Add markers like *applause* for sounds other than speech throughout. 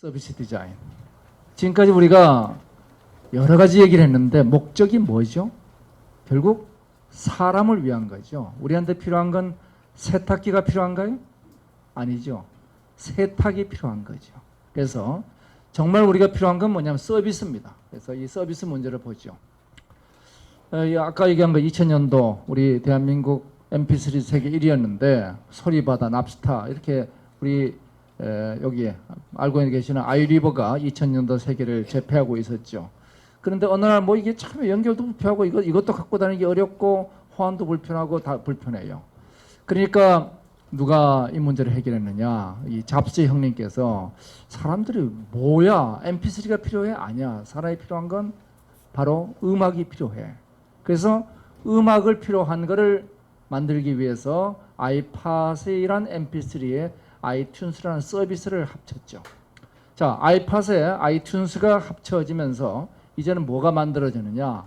서비스 디자인. 지금까지 우리가 여러 가지 얘기를 했는데 목적이 뭐죠? 결국 사람을 위한 거죠. 우리한테 필요한 건 세탁기가 필요한가요? 아니죠. 세탁이 필요한 거죠. 그래서 정말 우리가 필요한 건 뭐냐면 서비스입니다. 그래서 이 서비스 문제를 보죠. 어, 이 아까 얘기한 거 2000년도 우리 대한민국 MP3 세계 1위였는데 소리바다 납스타 이렇게 우리 에, 여기 알고 계시는 아이리버가 2000년도 세계를 제패하고 있었죠. 그런데 어느 날 뭐 이게 참 연결도 불편하고 이거 이것도 갖고 다니기 어렵고 호환도 불편하고 다 불편해요. 그러니까 누가 이 문제를 해결했느냐? 이 잡스 형님께서 사람들이 뭐야? MP3가 필요해? 아니야. 사람이 필요한 건 바로 음악이 필요해. 그래서 음악을 필요한 거를 만들기 위해서 아이팟이란 MP3에 아이튠스라는 서비스를 합쳤죠. 자, 아이팟에 아이튠스가 합쳐지면서 이제는 뭐가 만들어지느냐?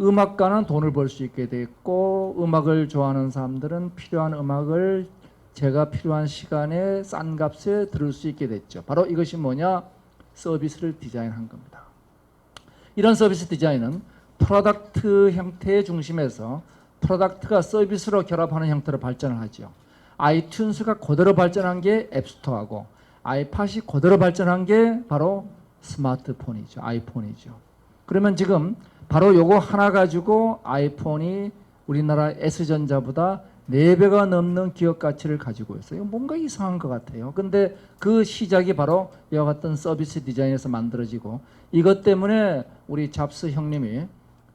음악가는 돈을 벌 수 있게 됐고 음악을 좋아하는 사람들은 필요한 음악을 제가 필요한 시간에 싼 값에 들을 수 있게 됐죠. 바로 이것이 뭐냐? 서비스를 디자인한 겁니다. 이런 서비스 디자인은 프로덕트 형태의 중심에서 프로덕트가 서비스로 결합하는 형태로 발전을 하죠. 아이튠스가 그대로 발전한 게 앱스토어하고 아이팟이 그대로 발전한 게 바로 스마트폰이죠. 아이폰이죠. 그러면 지금 바로 요거 하나 가지고 아이폰이 우리나라 S전자보다 4배가 넘는 기업 가치를 가지고 있어요. 뭔가 이상한 것 같아요. 근데 그 시작이 바로 이와 같은 서비스 디자인에서 만들어지고 이것 때문에 우리 잡스 형님이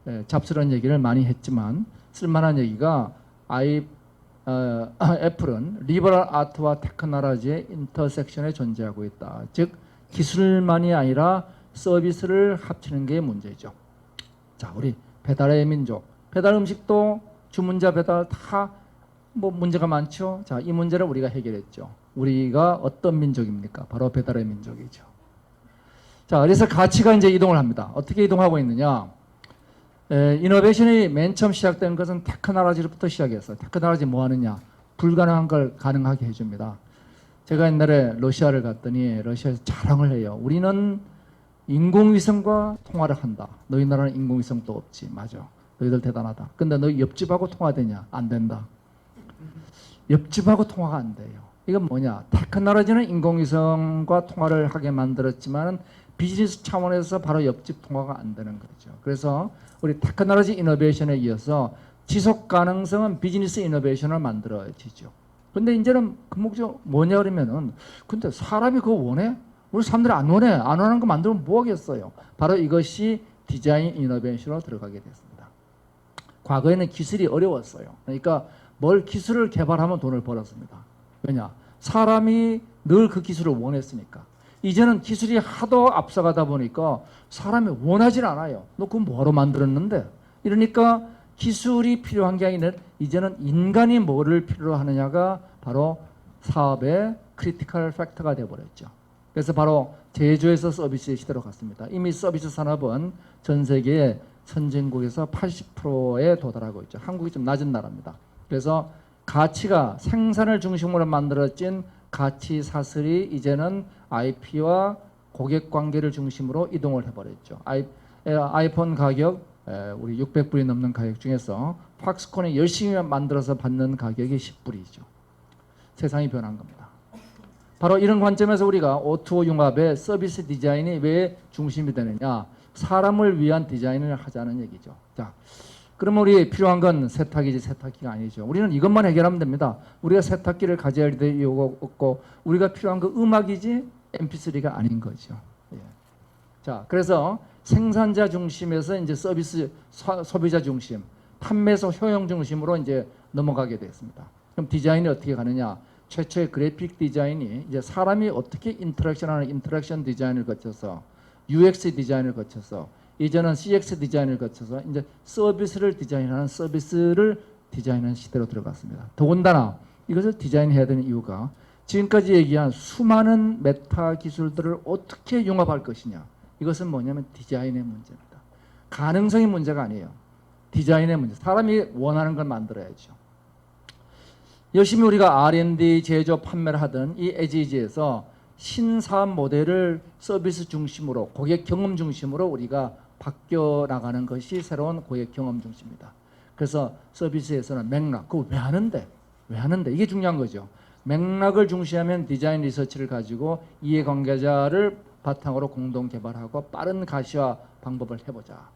예, 잡스런 얘기를 많이 했지만 쓸만한 얘기가 아이 어, *clears throat* 애플은 리버럴 아트와 테크놀로지의 인터섹션에 존재하고 있다. 즉 기술만이 아니라 서비스를 합치는 게 문제죠. 자, 우리 배달의 민족, 배달 음식도 주문자 배달 다 뭐 문제가 많죠. 자, 이 문제를 우리가 해결했죠. 우리가 어떤 민족입니까? 바로 배달의 민족이죠. 자, 그래서 가치가 이제 이동을 합니다. 어떻게 이동하고 있느냐? 에, 이노베이션이 맨 처음 시작된 것은 테크놀로지로부터 시작했어요. 테크놀로지 뭐 하느냐? 불가능한 걸 가능하게 해줍니다. 제가 옛날에 러시아를 갔더니 러시아에서 자랑을 해요. 우리는 인공위성과 통화를 한다. 너희 나라는 인공위성도 없지. 맞아. 너희들 대단하다. 근데 너희 옆집하고 통화되냐? 안 된다. 옆집하고 통화가 안 돼요. 이건 뭐냐? 테크놀로지는 인공위성과 통화를 하게 만들었지만 비즈니스 차원에서 바로 옆집 통화가 안 되는 거죠. 그래서 우리 테크놀로지 이노베이션에 이어서 지속 가능성은 비즈니스 이노베이션을 만들어지죠. 근데 이제는 그 목적 뭐냐 그러면은 근데 사람이 그거 원해? 우리 사람들이 안 원해. 안 원하는 거 만들면 뭐 하겠어요? 바로 이것이 디자인 이노베이션으로 들어가게 됐습니다. 과거에는 기술이 어려웠어요. 그러니까 뭘 기술을 개발하면 돈을 벌었습니다. 왜냐? 사람이 늘 그 기술을 원했으니까. 이제는 기술이 하도 앞서가다 보니까 사람이 원하질 않아요. 너 그건 뭐하러 만들었는데? 이러니까 기술이 필요한 게 아니라 이제는 인간이 뭐를 필요로 하느냐가 바로 사업의 크리티컬 팩터가 되어버렸죠. 그래서 바로 제조에서 서비스의 시대로 갔습니다. 이미 서비스 산업은 전 세계 선진국에서 80%에 도달하고 있죠. 한국이 좀 낮은 나라입니다. 그래서 가치가 생산을 중심으로 만들어진 가치 사슬이 이제는 IP와 고객 관계를 중심으로 이동을 해버렸죠. 아이, 에, 아이폰 가격 에, 우리 600불이 넘는 가격 중에서 팍스콘이 열심히 만들어서 받는 가격이 10불이죠. 세상이 변한 겁니다. 바로 이런 관점에서 우리가 O2O 융합의 서비스 디자인이 왜 중심이 되느냐? 사람을 위한 디자인을 하자는 얘기죠. 자, 그러면 우리 필요한 건 세탁이지 세탁기가 아니죠. 우리는 이것만 해결하면 됩니다. 우리가 세탁기를 가져야 될 이유가 없고 우리가 필요한 건 음악이지 MP3가 아닌 거죠. 예. 자, 그래서 생산자 중심에서 이제 서비스 소, 소비자 중심, 판매소 효용 중심으로 이제 넘어가게 됐습니다. 그럼 디자인이 어떻게 가느냐? 최초의 그래픽 디자인이 이제 사람이 어떻게 인터랙션하는 인터랙션 디자인을 거쳐서 UX 디자인을 거쳐서 이제는 CX 디자인을 거쳐서 이제 서비스를 디자인하는 서비스를 디자인하는 시대로 들어갔습니다. 더군다나 이것을 디자인해야 되는 이유가 지금까지 얘기한 수많은 메타 기술들을 어떻게 융합할 것이냐. 이것은 뭐냐면 디자인의 문제입니다. 가능성의 문제가 아니에요. 디자인의 문제. 사람이 원하는 걸 만들어야죠. 열심히 우리가 R&D 제조 판매를 하던 이 에지지에서 신사업 모델을 서비스 중심으로 고객 경험 중심으로 우리가 바뀌어 나가는 것이 새로운 고객 경험 중심입니다. 그래서 서비스에서는 맥락 그거 왜 하는데 왜 하는데 이게 중요한 거죠. 맥락을 중시하면 디자인 리서치를 가지고 이해관계자를 바탕으로 공동 개발하고 빠른 가시화 방법을 해보자.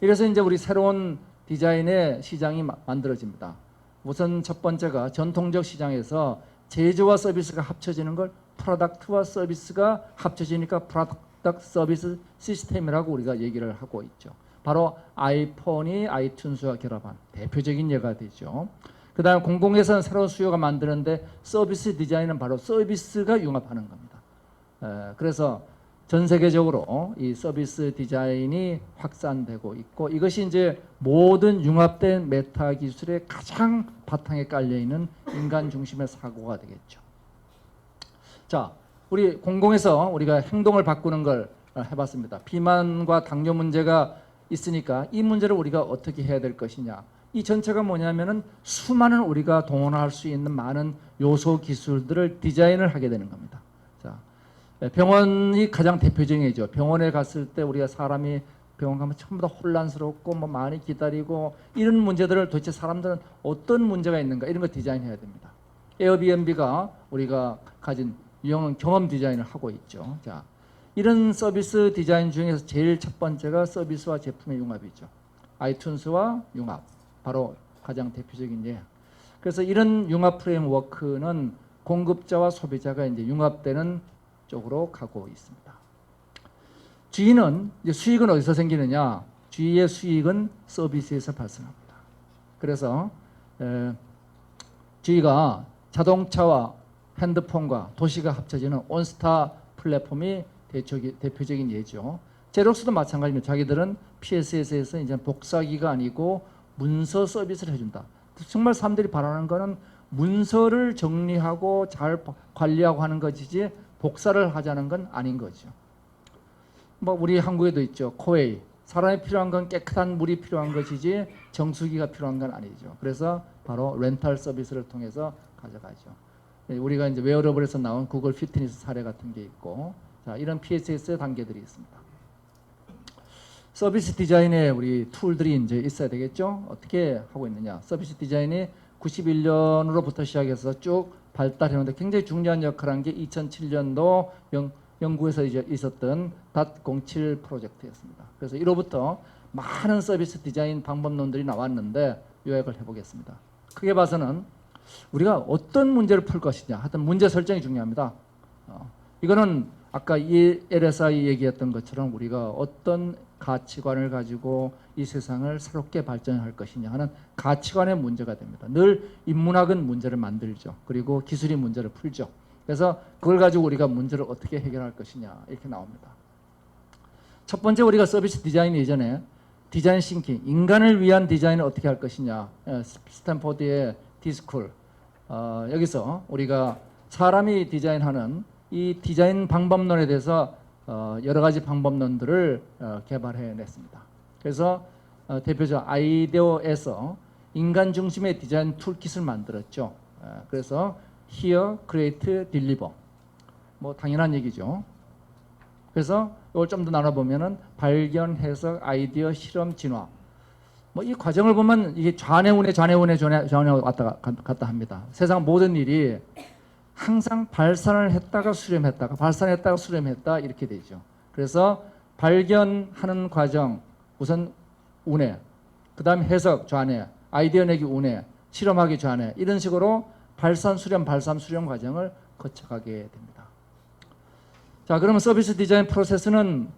이래서 이제 우리 새로운 디자인의 시장이 마- 만들어집니다. 우선 첫 번째가 전통적 시장에서 제조와 서비스가 합쳐지는 걸 프로덕트와 서비스가 합쳐지니까 프로덕트 서비스 시스템이라고 우리가 얘기를 하고 있죠. 바로 아이폰이 아이튠즈와 결합한 대표적인 예가 되죠. 그다음 공공에서는 새로운 수요가 만드는데 서비스 디자인은 바로 서비스가 융합하는 겁니다. 에, 그래서 전 세계적으로 이 서비스 디자인이 확산되고 있고 이것이 이제 모든 융합된 메타 기술의 가장 바탕에 깔려 있는 인간 중심의 사고가 되겠죠. 자, 우리 공공에서 우리가 행동을 바꾸는 걸 어, 해봤습니다. 비만과 당뇨 문제가 있으니까 이 문제를 우리가 어떻게 해야 될 것이냐. 이 전체가 뭐냐면은 수많은 우리가 동원할 수 있는 많은 요소 기술들을 디자인을 하게 되는 겁니다. 자, 네, 병원이 가장 대표적인 예죠. 병원에 갔을 때 우리가 사람이 병원 가면 전부 다 혼란스럽고 뭐 많이 기다리고 이런 문제들을 도대체 사람들은 어떤 문제가 있는가 이런 거 디자인해야 됩니다. 에어비앤비가 우리가 가진 유형은 경험 디자인을 하고 있죠. 자, 이런 서비스 디자인 중에서 제일 첫 번째가 서비스와 제품의 융합이죠. 아이튠스와 융합, 바로 가장 대표적인 예. 그래서 이런 융합 프레임워크는 공급자와 소비자가 이제 융합되는 쪽으로 가고 있습니다. G는 이제 수익은 어디서 생기느냐? G의 수익은 서비스에서 발생합니다. 그래서 에, G가 자동차와 핸드폰과 도시가 합쳐지는 온스타 플랫폼이 대표적인 예죠. 제록스도 마찬가지입니다. 자기들은 PSS에서 이제 복사기가 아니고 문서 서비스를 해준다. 정말 사람들이 바라는 거는 문서를 정리하고 잘 관리하고 하는 것이지 복사를 하자는 건 아닌 거죠. 뭐 우리 한국에도 있죠. 코웨이. 사람이 필요한 건 깨끗한 물이 필요한 것이지 정수기가 필요한 건 아니죠. 그래서 바로 렌탈 서비스를 통해서 가져가죠. 예, 우리가 이제 웨어러블에서 나온 구글 피트니스 사례 같은 게 있고 자, 이런 PSS의 단계들이 있습니다. 서비스 디자인에 우리 툴들이 이제 있어야 되겠죠. 어떻게 하고 있느냐? 서비스 디자인이 91년으로부터 시작해서 쭉 발달해오는데 굉장히 중요한 역할을 한게 2007년도 영, 영국에서 이제 있었던 닷07 프로젝트였습니다. 그래서 이로부터 많은 서비스 디자인 방법론들이 나왔는데 요약을 해보겠습니다. 크게 봐서는 우리가 어떤 문제를 풀 것이냐 하여튼 문제 설정이 중요합니다. 어, 이거는 아까 이 LSI 얘기했던 것처럼 우리가 어떤 가치관을 가지고 이 세상을 새롭게 발전할 것이냐 하는 가치관의 문제가 됩니다. 늘 인문학은 문제를 만들죠. 그리고 기술이 문제를 풀죠. 그래서 그걸 가지고 우리가 문제를 어떻게 해결할 것이냐 이렇게 나옵니다. 첫 번째 우리가 서비스 디자인 예전에 디자인 싱킹 인간을 위한 디자인을 어떻게 할 것이냐 예, 스탠포드의 디스쿨 어, 여기서 우리가 사람이 디자인하는 이 디자인 방법론에 대해서 어, 여러 가지 방법론들을 어, 개발해냈습니다. 그래서 어, 대표적 아이디어에서 인간 중심의 디자인 툴킷을 만들었죠. 어, 그래서 Here, Create, Deliver. 뭐 당연한 얘기죠. 그래서 이걸 좀 더 나눠보면은 발견, 해석, 아이디어, 실험, 진화. 뭐 이 과정을 보면 이게 좌뇌 우뇌, 좌뇌 우뇌, 좌뇌, 좌뇌 왔다 가- 갔다 합니다. 세상 모든 일이 항상 발산을 했다가 수렴했다가 발산했다가 수렴했다 이렇게 되죠. 그래서 발견하는 과정 우선 우뇌, 그다음 해석 좌뇌, 아이디어 내기 우뇌, 실험하기 좌뇌 이런 식으로 발산 수렴 발산 수렴 과정을 거쳐가게 됩니다. 자, 그러면 서비스 디자인 프로세스는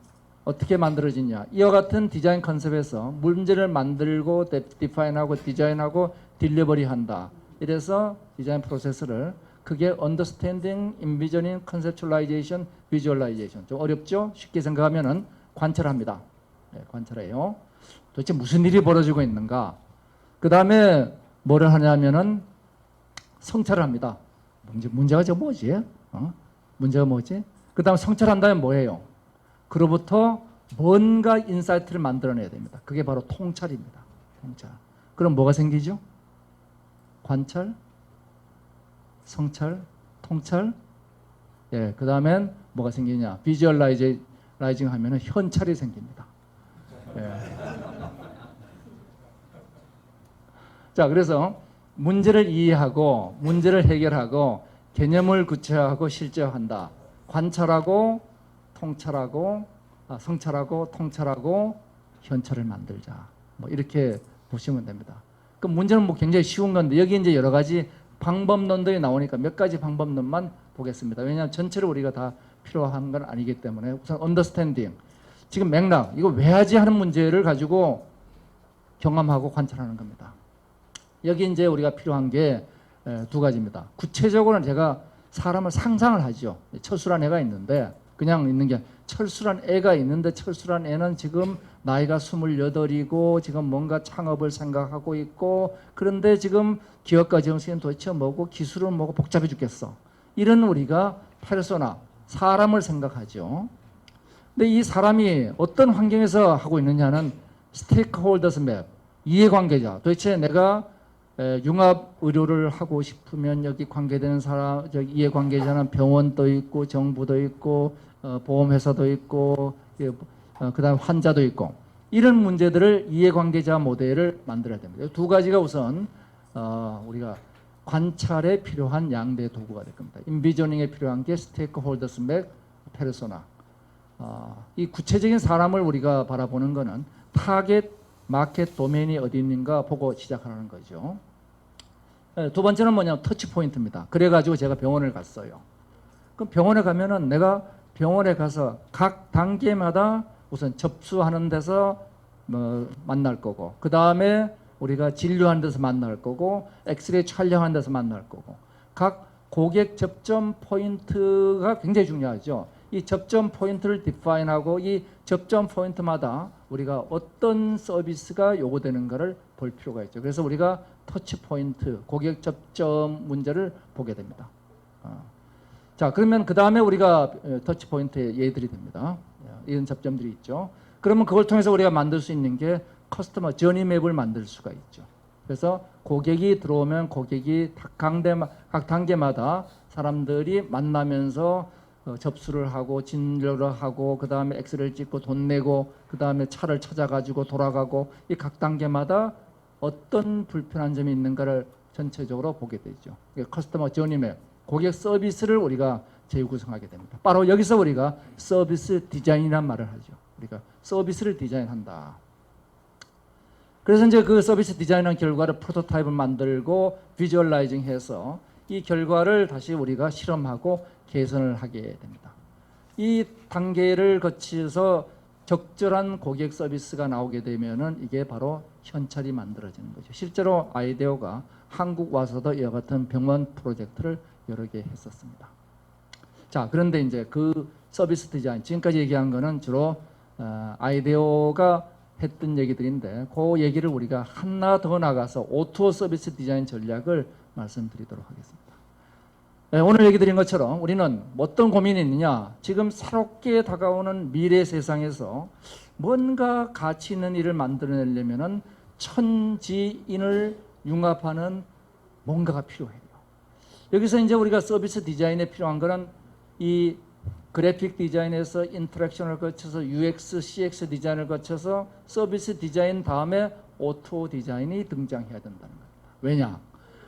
어떻게 만들어지냐? 이와 같은 디자인 컨셉에서 문제를 만들고 데- 디파인하고 디자인하고 딜리버리한다. 이래서 디자인 프로세스를 그게 understanding, envisioning, conceptualization, visualization. 좀 어렵죠? 쉽게 생각하면은 관찰합니다. 네, 관찰해요. 도대체 무슨 일이 벌어지고 있는가? 그 다음에 뭐를 하냐면은 성찰을 합니다. 문제, 문제가 저 뭐지? 어? 문제가 뭐지? 그 다음 성찰한 다음에 뭐예요? 그로부터 뭔가 인사이트를 만들어내야 됩니다. 그게 바로 통찰입니다. 통찰. 그럼 뭐가 생기죠? 관찰, 성찰, 통찰, 예, 그 다음엔 뭐가 생기냐? 비주얼라이징 하면은 현찰이 생깁니다. 예. 자, 그래서 문제를 이해하고 문제를 해결하고 개념을 구체화하고 실제화한다. 관찰하고 통찰하고 아, 성찰하고 통찰하고 현찰을 만들자. 뭐 이렇게 보시면 됩니다. 그 문제는 뭐 굉장히 쉬운 건데 여기 이제 여러 가지 방법론들이 나오니까 몇 가지 방법론만 보겠습니다. 왜냐하면 전체를 우리가 다 필요한 건 아니기 때문에 우선 언더스탠딩 지금 맥락 이거 왜 하지 하는 문제를 가지고 경험하고 관찰하는 겁니다. 여기 이제 우리가 필요한 게 두 가지입니다. 구체적으로는 제가 사람을 상상을 하죠. 철수란 애가 있는데 그냥 있는 게 철수란 애가 있는데 철수란 애는 지금 나이가 28이고 지금 뭔가 창업을 생각하고 있고 그런데 지금 기업가 정신은 도대체 뭐고 기술은 뭐고 복잡해 죽겠어. 이런 우리가 페르소나 사람을 생각하죠. 근데 이 사람이 어떤 환경에서 하고 있느냐는 스테이크홀더스 맵 이해관계자 도대체 내가 에, 융합 의료를 하고 싶으면 여기 관계되는 사람, 저기 이해관계자는 병원도 있고 정부도 있고 어, 보험회사도 있고 예, 어, 그다음 환자도 있고 이런 문제들을 이해관계자 모델을 만들어야 됩니다. 두 가지가 우선 어, 우리가 관찰에 필요한 양대 도구가 될 겁니다. 인비저닝에 필요한 게 스테이크홀더스 맵 페르소나. 어, 이 구체적인 사람을 우리가 바라보는 것은 타겟 마켓 도메인이 어디 있는가 보고 시작하는 거죠. 예, 두 번째는 뭐냐면 터치 포인트입니다. 그래가지고 제가 병원을 갔어요. 그럼 병원에 가면은 내가 병원에 가서 각 단계마다 우선 접수하는 데서 뭐 만날 거고, 그 다음에 우리가 진료하는 데서 만날 거고, 엑스레이 촬영하는 데서 만날 거고, 각 고객 접점 포인트가 굉장히 중요하죠. 이 접점 포인트를 디파인하고 이 접점 포인트마다 우리가 어떤 서비스가 요구되는가를 볼 필요가 있죠. 그래서 우리가 터치 포인트, 고객 접점 문제를 보게 됩니다. 어. 자, 그러면 그 다음에 우리가 어, 터치 포인트의 예들이 됩니다. 예, 이런 접점들이 있죠. 그러면 그걸 통해서 우리가 만들 수 있는 게 커스터머 저니 맵을 만들 수가 있죠. 그래서 고객이 들어오면 고객이 각, 단계마다 사람들이 만나면서 어, 접수를 하고 진료를 하고 그 다음에 엑스레이를 찍고 돈 내고 그 다음에 차를 찾아가지고 돌아가고 이 각 단계마다 어떤 불편한 점이 있는가를 전체적으로 보게 되죠. 커스터머 저니 맵 고객 서비스를 우리가 재구성하게 됩니다. 바로 여기서 우리가 서비스 디자인이란 말을 하죠. 우리가 서비스를 디자인한다. 그래서 이제 그 서비스 디자인한 결과를 프로토타입을 만들고 비주얼라이징 해서 이 결과를 다시 우리가 실험하고 개선을 하게 됩니다. 이 단계를 거쳐서 적절한 고객 서비스가 나오게 되면은 이게 바로 현찰이 만들어지는 거죠. 실제로 아이데어가 한국 와서도 이와 같은 병원 프로젝트를 여러 개 했었습니다. 자, 그런데 이제 그 서비스 디자인 지금까지 얘기한 거는 주로 어, 아이데어가 했던 얘기들인데 그 얘기를 우리가 하나 더 나가서 오토 서비스 디자인 전략을 말씀드리도록 하겠습니다. 네, 오늘 얘기 드린 것처럼 우리는 어떤 고민이 있느냐 지금 새롭게 다가오는 미래 세상에서 뭔가 가치 있는 일을 만들어내려면 천지인을 융합하는 뭔가가 필요해요. 여기서 이제 우리가 서비스 디자인에 필요한 거는 이 그래픽 디자인에서 인터랙션을 거쳐서 UX, CX 디자인을 거쳐서 서비스 디자인 다음에 오토 디자인이 등장해야 된다는 겁니다. 왜냐?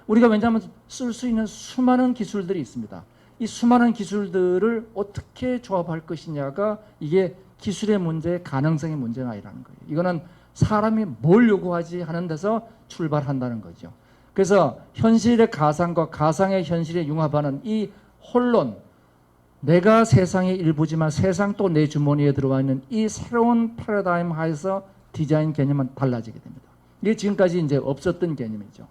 우리가 왜냐하면 쓸 수 있는 수많은 기술들이 있습니다. 이 수많은 기술들을 어떻게 조합할 것이냐가 이게 기술의 문제, 가능성의 문제가 아니라는 거예요. 이거는 사람이 뭘 요구하지 하는 데서 출발한다는 거죠. 그래서 현실의 가상과 가상의 현실에 융합하는 이 혼론, 내가 세상의 일부지만 세상 또 내 주머니에 들어와 있는 이 새로운 패러다임 하에서 디자인 개념은 달라지게 됩니다. 이게 지금까지 이제 없었던 개념이죠.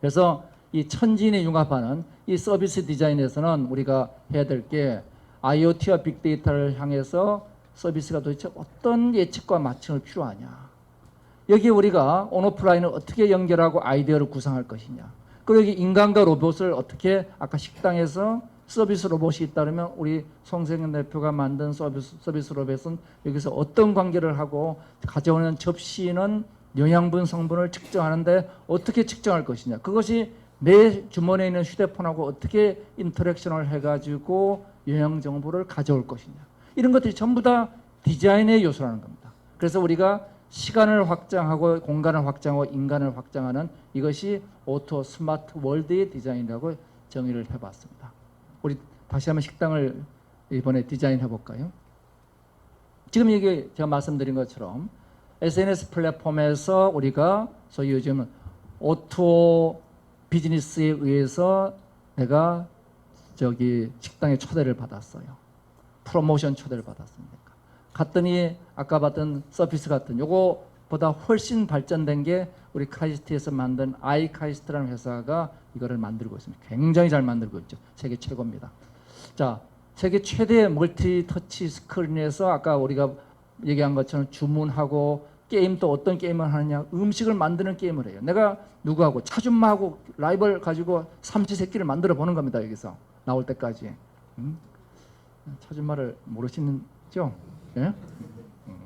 그래서 이 천진에 융합하는 이 서비스 디자인에서는 우리가 해야 될 게 IoT와 빅데이터를 향해서 서비스가 도대체 어떤 예측과 맞춤을 필요하냐. 여기 우리가 온오프라인을 어떻게 연결하고 아이디어를 구상할 것이냐. 그리고 여기 인간과 로봇을 어떻게 아까 식당에서 서비스 로봇이 있다면 우리 송세경 대표가 만든 서비스, 서비스 로봇은 여기서 어떤 관계를 하고 가져오는 접시는 영양분 성분을 측정하는데 어떻게 측정할 것이냐. 그것이 내 주머니에 있는 휴대폰하고 어떻게 인터랙션을 해가지고 여행 정보를 가져올 것이냐 이런 것들이 전부 다 디자인의 요소라는 겁니다. 그래서 우리가 시간을 확장하고 공간을 확장하고 인간을 확장하는 이것이 오토 스마트 월드의 디자인이라고 정의를 해봤습니다. 다시 한번 식당을 이번에 디자인해 볼까요? 지금 이게 제가 말씀드린 것처럼 SNS 플랫폼에서 우리가 소위 요즘 오토 비즈니스에 의해서 내가 저기 식당에 초대를 받았어요. 프로모션 초대를 받았습니까? 갔더니 아까 봤던 서비스 같은 요거보다 훨씬 발전된 게 우리 카이스트에서 만든 아이카이스트라는 회사가 이거를 만들고 있습니다. 굉장히 잘 만들고 있죠. 세계 최고입니다. 자, 세계 최대 멀티 터치 스크린에서 아까 우리가 얘기한 것처럼 주문하고 게임 또 어떤 게임을 하느냐 음식을 만드는 게임을 해요. 내가 누구하고 차준마하고 라이벌 가지고 삼시세끼를 만들어 보는 겁니다. 여기서 나올 때까지. 음? 차준마를 모르시는죠? 예? 음.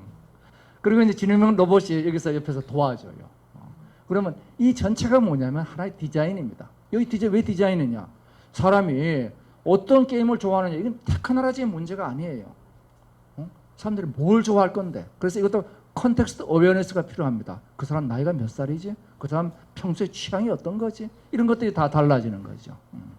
그리고 이제 진흥명 로봇이 여기서 옆에서 도와줘요. 어. 그러면 이 전체가 뭐냐면 하나의 디자인입니다. 여기 디자인 왜 디자인이냐? 사람이 어떤 게임을 좋아하느냐 이건 딱 하나라지의 문제가 아니에요. 어? 사람들이 뭘 좋아할 건데. 그래서 이것도 컨텍스트 어웨어네스가 필요합니다. 그 사람 나이가 몇 살이지? 그 사람 평소에 취향이 어떤 거지? 이런 것들이 다 달라지는 거죠. 음.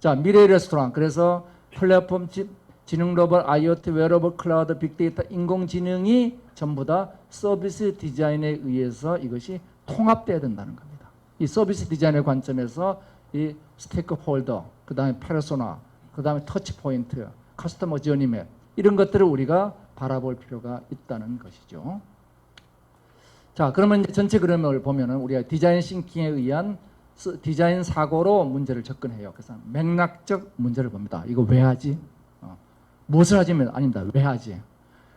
자, 미래 레스토랑. 그래서 플랫폼 지, 지능 로봇, IoT, 웨어러블, 클라우드, 빅데이터, 인공지능이 전부 다 서비스 디자인에 의해서 이것이 통합돼야 된다는 겁니다. 이 서비스 디자인의 관점에서 이 스테이크 홀더, 그 다음에 페르소나, 그 다음에 터치 포인트, 커스터머 저니맵 이런 것들을 우리가 바라볼 필요가 있다는 것이죠. 자, 그러면 전체 그림을 보면은 우리가 디자인 싱킹에 의한 스- 디자인 사고로 문제를 접근해요. 그래서 맥락적 문제를 봅니다. 이거 왜 하지? 어, 무엇을 하지면 아닙니다. 왜 하지?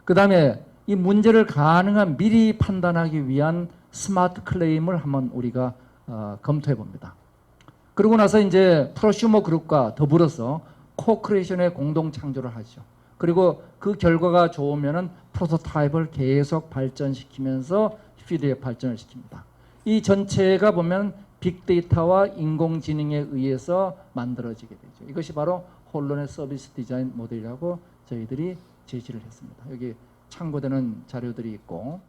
그 다음에 이 문제를 가능한 미리 판단하기 위한 스마트 클레임을 한번 우리가 어, 검토해 봅니다. 그러고 나서 이제 프로슈머 그룹과 더불어서 코크레이션의 공동 창조를 하죠. 그리고 그 결과가 좋으면은 프로토타입을 계속 발전시키면서 피드의 발전을 시킵니다. 이 전체가 보면 빅데이터와 인공지능에 의해서 만들어지게 되죠. 이것이 바로 홀론의 서비스 디자인 모델이라고 저희들이 제시를 했습니다. 여기 참고되는 자료들이 있고